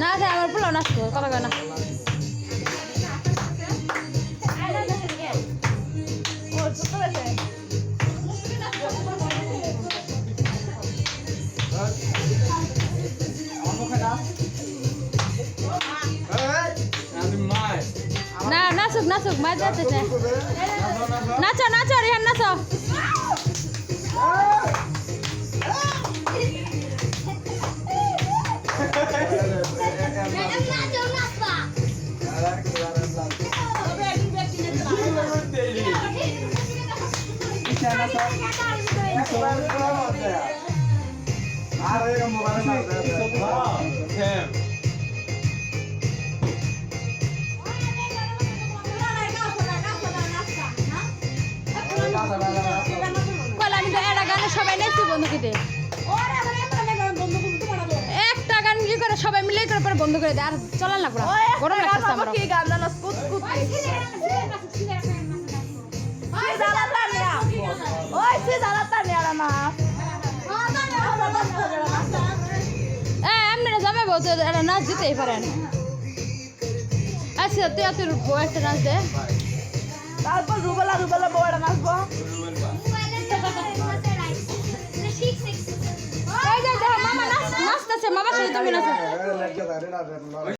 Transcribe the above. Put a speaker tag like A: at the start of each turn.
A: না আছে আমার পোলাও নাচবো কথা কয় না না নাচুক নাচুক মাছ যাচ্ছে নাচো কইলা আমি তো একটা গানে সবাই একটা করে? সবাই মিলে করে পরে বন্ধ করে দেয়। আর চলার লাগবে না। গরম লাগছে আমার
B: কি গান জানো? কুত কুত
A: এমনি একটা নাচ দিতেই পারেন আচ্ছা তুই তোর বউ একটা নাচ দে
B: তারপর রুবেলা রুবেলা বউটা নাচবো
A: এই যে মামা নাচ নাচতেছে মামার সাথে তুমি নাচো